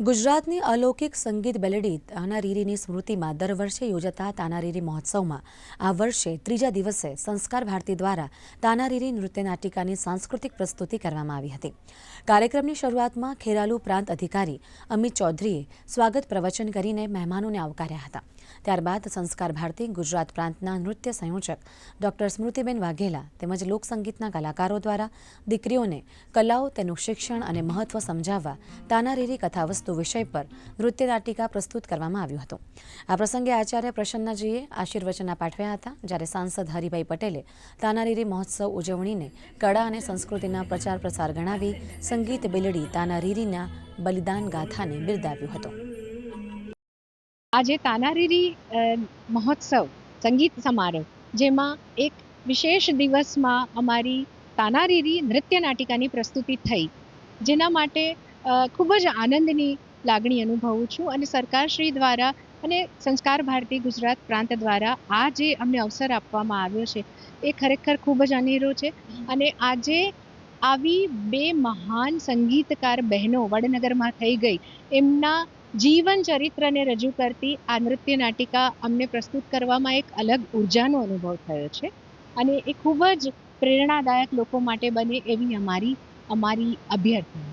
ગુજરાતની અલૌકિક સંગીત બેલેડી તાનારીરીની સ્મૃતિમાં દર વર્ષે યોજાતા તાનારીરી મહોત્સવમાં આ વર્ષે ત્રીજા દિવસે સંસ્કાર ભારતી દ્વારા તાનારીરી નૃત્ય નાટિકાની સાંસ્કૃતિક પ્રસ્તુતિ કરવામાં આવી હતી. કાર્યક્રમની શરૂઆતમાં ખેરાલુ પ્રાંત અધિકારી અમિત ચૌધરીએ સ્વાગત પ્રવચન કરીને મહેમાનોને આવકાર્યા હતા. ત્યારબાદ સંસ્કાર ભારતી ગુજરાત પ્રાંતના નૃત્ય સંયોજક ડોક્ટર સ્મૃતિબેન વાઘેલા તેમજ લોકસંગીતના કલાકારો દ્વારા દીકરીઓને કલાઓ, તેનું શિક્ષણ અને મહત્વ સમજાવવા તાનારીરી કથાવસ્તુ વિષય પર નૃત્ય નાટિકા પ્રસ્તુત કરવામાં આવ્યું હતું. આ પ્રસંગે આચાર્ય પ્રસન્નજીએ આશીર્વચના પાઠવ્યા હતા, જ્યારે સાંસદ હરિભાઈ પટેલે તાનારીરી મહોત્સવ ઉજવણીને કળા અને સંસ્કૃતિના પ્રચાર પ્રસાર ગણાવી સંગીત બેલડી તાનારીરીના બલિદાન ગાથાને બિરદાવ્યું હતું. આજે તાનારીરી મહોત્સવ, સંગીત સમારોહ, જેમાં એક વિશેષ દિવસમાં અમારી તાનારીરી નૃત્ય નાટિકાની પ્રસ્તુતિ થઈ. જેના માટે ખૂબ જ આનંદની લાગણી અનુભવું છું અને સરકારશ્રી દ્વારા અને સંસ્કાર ભારતી ગુજરાત પ્રાંત દ્વારા આ જે અમને અવસર આપવામાં આવ્યો છે, એ ખરેખર ખૂબ જ અનેરો છે. અને આજે આવી બે મહાન સંગીતકાર બહેનો વડનગરમાં થઈ ગઈ. એમના જીવન ચરિત્રને રજૂ કરતી આ નૃત્ય નાટિકા અમને પ્રસ્તુત કરવામાં એક અલગ ઉર્જાનો અનુભવ થયો છે અને એ ખૂબ જ પ્રેરણાદાયક લોકો માટે બને એવી અમારી અમારી અભ્યર્થના.